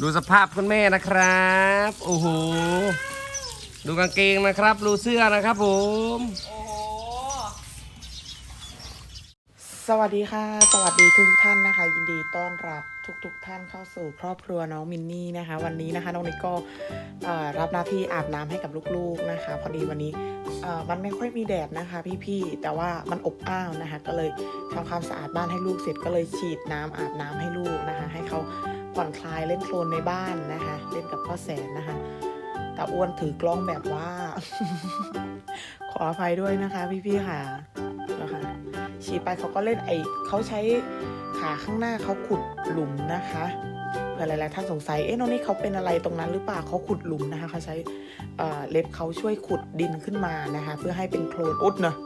ดูสภาพคุณแม่นะครับ โอ้โห ดูกางเกงนะครับ ดูเสื้อนะครับผม สวัสดีค่ะ สวัสดีทุกท่านนะคะ ยินดีต้อนรับทุกๆทท่านเข้าสู่ครอบครัวน้องมินนี่นะคะ วันนี้นะคะน้องนิกก็รับหน้าที่อาบน้ำให้กับลูกๆนะคะ พอดีวันนี้มันไม่ค่อยมีแดดนะคะ พี่ๆแต่ว่ามันอบอ้าวนะคะ ก็เลยทำความสะอาดบ้านให้ลูกเสร็จก็เลยฉีดน้ำอาบน้ำให้ลูกนะคะ ให้เขา ผ่อนคลายเล่นโคลนในบ้านนะคะ เล่นกับพ่อแสนนะคะแต่อ้วนถือกล้องแบบว่า ขออภัยด้วยนะคะ พี่ๆค่ะนะคะฉีไปเขาก็เล่นไอเขาใช้ขาข้างหน้าเขาขุดหลุมนะคะเผื่อหลายๆท่านสงสัยเอ๊ะน้องนี่เขาเป็นอะไรตรงนั้นหรือเปล่าเขาขุดหลุมนะคะเขาใช้เเล็บเขาช่วยขุดดินขึ้นมานะคะ เพื่อให้เป็นโคลนอุดเนอะ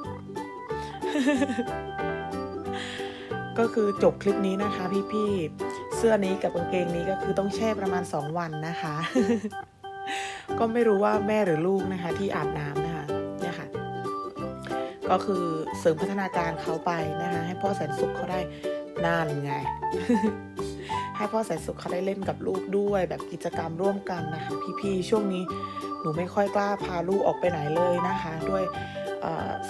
ก็คือจบคลิปนี้นะคะพี่ๆ สื้อนี้กับกางเกงนี้ก็คือต้องแช่ประมาณ 2 วันนะคะ ก็ไม่รู้ว่าแม่หรือลูกนะคะ ที่อาบน้ำนะคะเนี่ยค่ะ ก็คือเสริมพัฒนาการเขาไปนะคะ ให้พ่อแสนสุขเขาได้นานไง ให้พ่อแสนสุขเขาได้เล่นกับลูกด้วย แบบกิจกรรมร่วมกันนะคะ พี่ๆช่วงนี้หนูไม่ค่อยกล้าพาลูกออกไปไหนเลยนะคะ ด้วย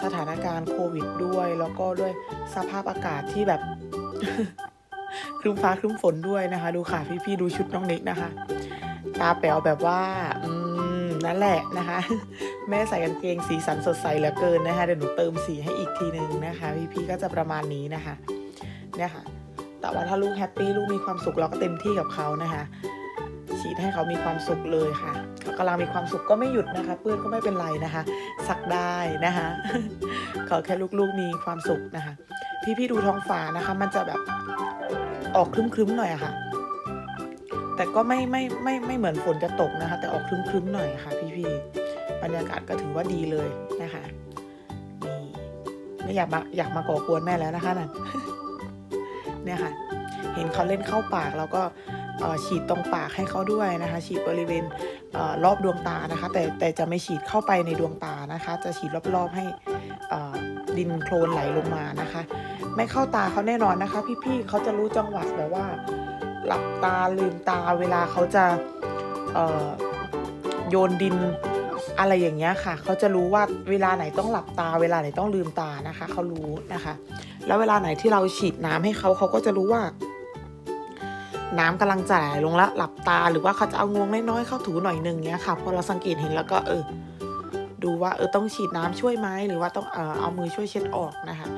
สถานการณ์โควิดด้วย แล้วก็ด้วยสภาพอากาศที่แบบ ครึ้มฟ้าครึ้มฝนด้วยนะคะ ดูค่ะพี่ๆดูชุดน้องนิกนะคะ ตาแป๋วแบบว่า อืมนั่นแหละนะคะ แม่ใส่กางเกงสีสันสดใสเหลือเกินนะคะเดี๋ยวหนูเติมสีให้อีกทีนึงนะคะ พี่ๆก็จะประมาณนี้นะคะเนี่ยค่ะ แต่ว่าถ้าลูกแฮปปี้ลูกมีความสุขเราก็เต็มที่กับเขานะคะฉีดให้เขามีความสุขเลยค่ะเขากำลังมีความสุขก็ไม่หยุดนะคะเปื้อนก็ไม่เป็นไรนะคะ สักได้นะคะ ขอแค่ลูกๆมีความสุขนะคะ พี่ๆดูท้องฟ้านะคะ มันจะแบบออกครึ้มๆหน่อยอะค่ะ แต่ก็ไม่ไม่ไม่ไม่เหมือนฝนจะตกนะคะ แต่ออกครึ้มๆหน่อยค่ะ พี่ๆบรรยากาศก็ถือว่าดีเลยนะคะนี่ไม่อยากมาอยากมาก่อกวนแม่แล้วนะคะนั่นเนี่ยค่ะ เห็นเขาเล่นเข้าปากแล้วก็ฉีดตรงปากให้เขาด้วยนะคะ ฉีดบริเวณรอบดวงตานะคะ แต่แต่จะไม่ฉีดเข้าไปในดวงตานะคะ จะฉีดรอบๆให้ดินโคลนไหลลงมานะคะ ไม่เข้าตาเขาแน่นอนนะคะ พี่ๆเขาจะรู้จังหวะแบบว่า หลับตาลืมตาเวลาเขาจะโยนดินอะไรอย่างเงี้ยค่ะ เขาจะรู้ว่าเวลาไหนต้องหลับตา เวลาไหนต้องลืมตานะคะ เขารู้นะคะ แล้วเวลาไหนที่เราฉีดน้ำให้เขาเขาก็จะรู้ว่า น้ำกำลังจะไหลลงแล้วหลับตา หรือว่าเขาจะเอางวงน้อยๆเข้าถูหน่อยหนึ่งเนี้ยค่ะ พอเราสังเกตเห็นแล้วก็เออ ดูว่าเออต้องฉีดน้ำช่วยไหมหรือว่าต้องเออเอามือช่วยเช็ดออกนะคะ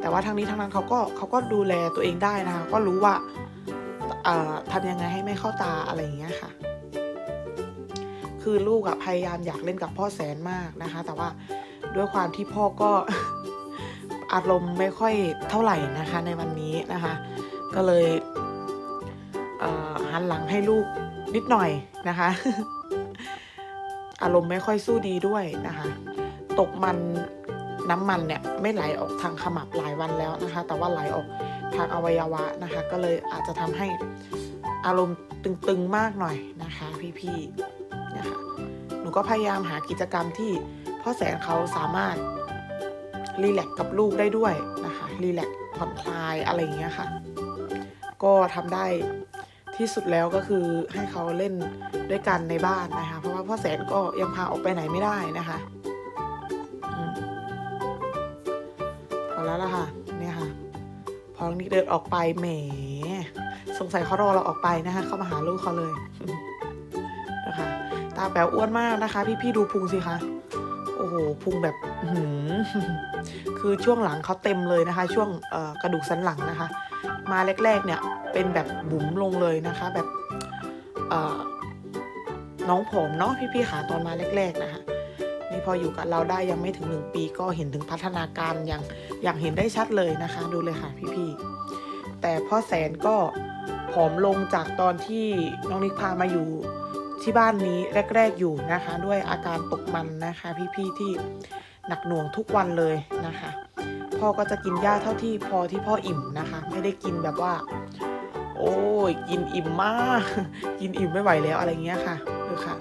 แต่ว่าทางนี้ทางนั้นเขาก็เขาก็ดูแลตัวเองได้นะคะ ก็รู้ว่าเออทำยังไงให้ไม่เข้าตาอะไรอย่างเงี้ยค่ะ คือลูกอะพยายามอยากเล่นกับพ่อแสนมากนะคะ แต่ว่าด้วยความที่พ่อก็อารมณ์ไม่ค่อยเท่าไหร่นะคะ ในวันนี้นะคะ ก็เลยหันหลังให้ลูกนิดหน่อยนะคะ อารมณ์ไม่ค่อยสู้ดีด้วยนะคะ ตกมันน้ำมันเนี่ยไม่ไหลออกทางขมับหลายวันแล้วนะคะ แต่ว่าไหลออกทางอวัยวะนะคะ ก็เลยอาจจะทำให้อารมณ์ตึงๆมากหน่อยนะคะ พี่ๆนะคะหนูก็พยายามหากิจกรรมที่พ่อแสนเขาสามารถรีแลกซ์กับลูกได้ด้วยนะคะรีแลกซ์ผ่อนคลายอะไรอย่างเงี้ยค่ะ ก็ทำได้ ที่สุดแล้วก็คือให้เขาเล่นด้วยกันในบ้านนะคะ เพราะว่าพ่อแสนก็ยังพาออกไปไหนไม่ได้นะคะพอแล้วล่ะค่ะเนี่ยค่ะ พอนี้เดินออกไปแหม สงสัยเขารอเราออกไปนะคะเข้ามาหาลูกเขาเลยนะคะ ตาแป๋วอ้วนมากนะคะ พี่ๆดูพุงสิคะโอ้โหพุงแบบหืคือช่วงหลังเขาเต็มเลยนะคะ ช่วงกระดูกสันหลังนะคะ มาแรกๆเนี่ยเป็นแบบบุ๋มลงเลยนะคะ แบบน้องผมเนาะพี่ๆขาตอนมาแรก ๆ นะคะนี่พออยู่กับเราได้ยังไม่ถึงหนึ่งปีก็เห็นถึงพัฒนาการอย่างอย่างเห็นได้ชัดเลยนะคะ ดูเลยค่ะพี่ๆแต่พ่อแสนก็ผอมลงจากตอนที่น้องนิกพามาอยู่ที่บ้านนี้แรก ๆอยู่นะคะ ด้วยอาการตกมันนะคะ พี่ๆที่หนักหน่วงทุกวันเลยนะคะ พ่อก็จะกินหญ้าเท่าที่พอที่พ่ออิ่มนะคะ ไม่ได้กินแบบว่า โอ้ยกินอิ่มมาก กินอิ่มไม่ไหวแล้วอะไรเงี้ยค่ะดูค่ะ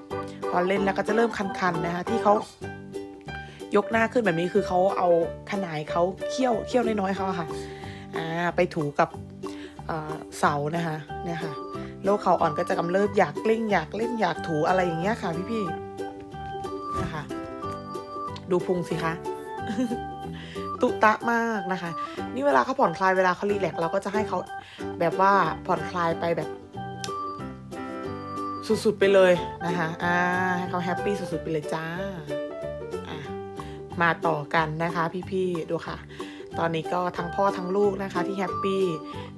พอเล่นแล้วก็จะเริ่มคันๆนะคะ ที่เขายกหน้าขึ้นแบบนี้คือเขาเอาขนายเขาเคี่ยวเคี่ยวน้อยๆเขาค่ะอ่าไปถูกับเอ่อเสานะคะเนี่ยค่ะโรคเขาอ่อนก็จะกำเริบอยากกลิ้งอยากเล่นอยากถูอะไรอย่างเงี้ยค่ะพี่ๆนะคะดูพุงสิคะ ตุตะมากนะคะ นี่เวลาเขาผ่อนคลายเวลาเขารีแลกซ์เราก็จะให้เขาแบบว่าผ่อนคลายไปแบบ สุดๆไปเลยนะคะอ่าให้เขาแฮปปี้สุดๆไปเลยจ้าอะมาต่อกันนะคะพี่ๆดูค่ะ ตอนนี้ก็ทั้งพ่อทั้งลูกนะคะ ที่แฮปปี้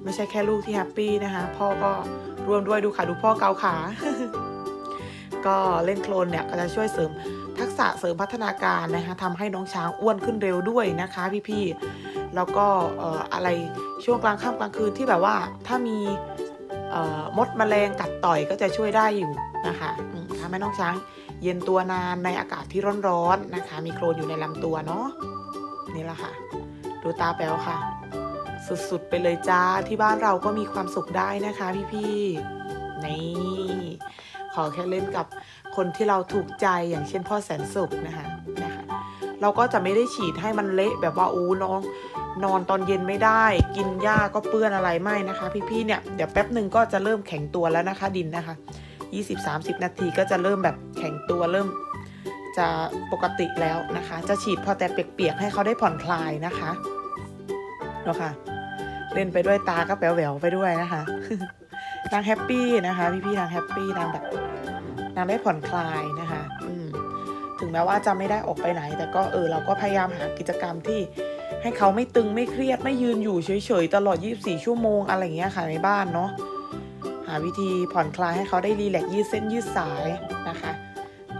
ไม่ใช่แค่ลูกที่แฮปปี้นะคะ พ่อก็ร่วมด้วยดูค่ะดูพ่อเกาขาก็เล่นโคลนเนี่ยก็จะช่วยเสริม ทักษะเสริมพัฒนาการนะคะทำให้น้องช้างอ้วนขึ้นเร็วด้วยนะคะพี่ๆแล้วก็อะไรช่วงกลางค่ำกลางคืนที่แบบว่าถ้ามีเอ่อมดแมลงกัดต่อยก็จะช่วยได้อยู่นะคะทำให้น้องช้างเย็นตัวนานในอากาศที่ร้อนๆนะคะ มีโคลนอยู่ในลำตัวเนาะนี่แหละค่ะ ดูตาแป๋วค่ะ สุดๆไปเลยจ้าที่บ้านเราก็มีความสุขได้นะคะพี่ๆนี่ขอแค่เล่นกับ คนที่เราถูกใจอย่างเช่นพ่อแสนสุขนะคะนะคะ เราก็จะไม่ได้ฉีดให้มันเละแบบว่าอู้น้องนอนตอนเย็นไม่ได้ กินหญ้าก็เปื้อนอะไรไม่นะคะ พี่ๆเนี่ยเดี๋ยวแป๊บหนึ่งก็จะเริ่มแข็งตัวแล้วนะคะดินนะคะ 20-30 นาทีก็จะเริ่มแบบแข็งตัวเริ่มจะปกติแล้วนะคะ จะฉีดพอแต่เปียกๆให้เขาได้ผ่อนคลายนะคะเนาะค่ะเล่นไปด้วยตาก็แป๋วแหววไปด้วยนะคะนางแฮปปี้นะคะ พี่ๆนางแฮปปี้นางแบบ นางได้ผ่อนคลายนะคะอืมถึงแม้ว่าจะไม่ได้ออกไปไหน แต่ก็เออเราก็พยายามหากิจกรรมที่ให้เขาไม่ตึงไม่เครียดไม่ยืนอยู่เฉยๆ ตลอด 24 ชั่วโมงอะไรอย่างเงี้ยค่ะในบ้านเนาะหาวิธีผ่อนคลายให้เขาได้รีแลกซ์ยืดเส้นยืดสายนะคะ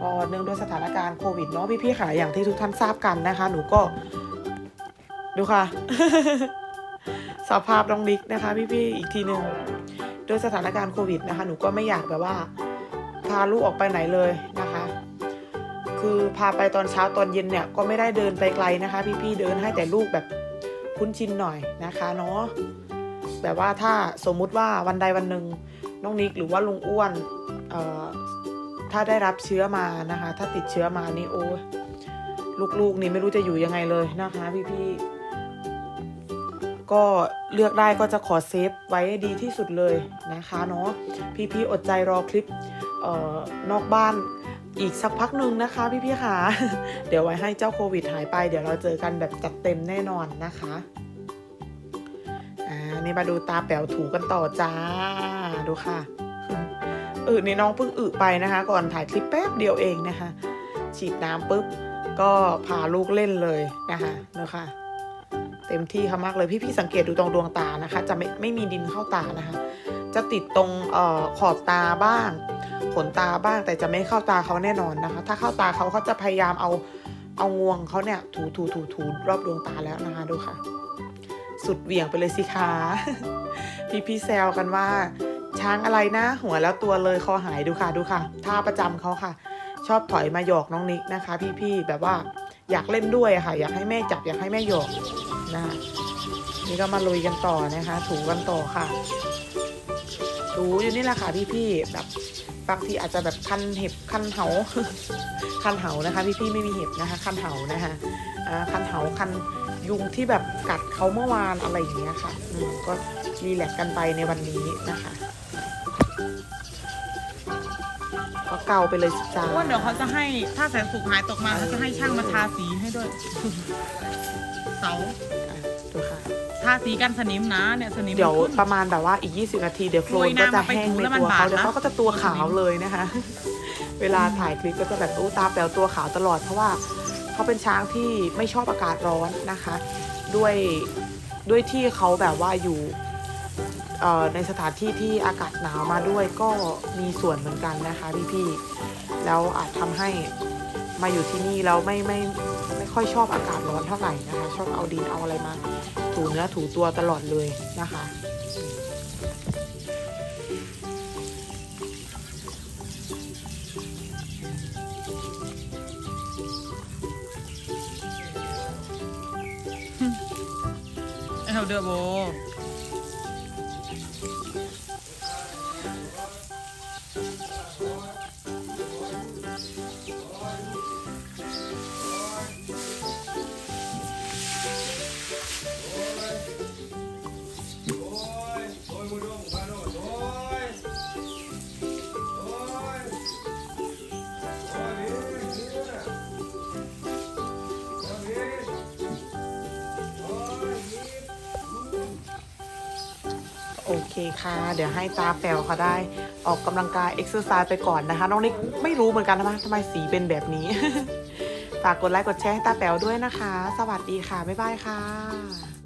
ก็เนื่องด้วยสถานการณ์โควิดเนาะพี่ๆค่ะอย่างที่ทุกท่านทราบกันนะคะ หนูก็ ดูค่ะ สภาพน้องนิกนะคะ พี่ๆอีกทีหนึ่งด้วยสถานการณ์โควิดนะคะ หนูก็ไม่อยากแบบว่า พาลูกออกไปไหนเลยนะคะ คือพาไปตอนเช้าตอนเย็นเนี่ยก็ไม่ได้เดินไปไกลนะคะ พี่ๆเดินให้แต่ลูกแบบคุ้นชินหน่อยนะคะเนาะแบบว่าถ้าสมมุติว่าวันใดวันหนึ่งน้องนิกหรือว่าลุงอ้วนเอ่อถ้าได้รับเชื้อมานะคะ ถ้าติดเชื้อมานี่โอ้ลูกๆนี่ไม่รู้จะอยู่ยังไงเลยนะคะ พี่ๆ ก็เลือกได้ก็จะขอเซฟไว้ให้ดีที่สุดเลยนะคะเนาะพี่ๆอดใจรอคลิปออนอกบ้านอีกสักพักหนึ่งนะคะ พี่ๆค่ะ เดี๋ยวไว้ให้เจ้าโควิดหายไป เดี๋ยวเราเจอกันแบบจัดเต็มแน่นอนนะคะอ่านี่มาดูตาแป๋วถูกันต่อจ้าดูค่ะอึนี่น้องเพิ่งอึไปนะคะ ก่อนถ่ายคลิปแป๊บเดียวเองนะคะ ฉีดน้ำปุ๊บก็พาลูกเล่นเลยนะคะนะคะ เต็มที่ค่ะมากเลยพี่ๆสังเกตดูตรงดวงตานะคะ จะไม่ไม่มีดินเข้าตานะคะ จะติดตรงออขอบตาบ้าง ขนตาบ้างแต่จะไม่เข้าตาเขาแน่นอนนะคะ ถ้าเข้าตาเขาเขาจะพยายามเอาเอางวงเขาเนี่ยถูถูถูถูรอบดวงตาแล้วนะคะดูค่ะ สุดเหวี่ยงไปเลยสิคะพี่พี่แซวกันว่า ช้างอะไรนะ หัวแล้วตัวเลยคอหายดูค่ะดูค่ะท่าประจำเขาค่ะ ชอบถอยมาหยอกน้องนิกนะคะ พี่ๆแบบว่าอยากเล่นด้วยค่ะ อยากให้แม่จับอยากให้แม่หยอก นะคะนี่ก็มาลุยกันต่อนะคะ ถูกันต่อค่ะ ถูอยู่นี่แหละค่ะพี่ๆแบบบางทีอาจจะแบบคันเห็บคันเหาคันเหานะคะ พี่ๆไม่มีเห็บนะคะคันเหานะคะคันเหาคันยุงที่แบบกัดเขาเมื่อวานอะไรอย่างเงี้ยค่ะก็รีแลกซ์กันไปในวันนี้นะคะก็เกาไปเลยจ้าอ้วนเดี๋ยวเขาจะให้ถ้าแสนสุขหายตกมาเขาจะให้ช่างมาทาสีให้ด้วย เสาอะดูค่ะทาสีกันสนิมนะเนี่ยสนิมเดี๋ยวขึ้นประมาณแบบว่าอีก 20 นาที เดี๋ยวโคลโรนยก็น้ำจะมาไปแห้งถูในแล้วมันตัวบาเขาดเดี๋ยวนะเขาก็จะตัวขาวเลยนะคะ เวลาถ่ายคลิปก็จะแบบอู้ตาแป๋วตัวขาวตลอดเพราะว่าเขาเป็นช้างที่ไม่ชอบอากาศร้อนนะคะ ด้วยด้วยที่เขาแบบว่าอยู่เอ่อในสถานที่ที่อากาศหนาวมาด้วยก็มีส่วนเหมือนกันนะคะพี่ๆแล้วอาจทำให้มาอยู่ที่นี่แล้วไม่ไม่ไม่ ค่อยชอบอากาศร้อนเท่าไหร่นะคะ ชอบเอาดินเอาอะไรมา ถูเนื้อถูตัวตลอดเลยนะคะไอ้เฮาเดอร์โบ โอเคค่ะ เดี๋ยวให้ตาแป๋วเขาได้ออกกำลังกายเอ็กซ์ไซส์ไปก่อนนะคะ น้องนิกไม่รู้เหมือนกันนะทำไมสีเป็นแบบนี้ ฝากกดไลค์กดแชร์ให้ตาแป๋วด้วยนะคะ สวัสดีค่ะ บ๊ายบายค่ะ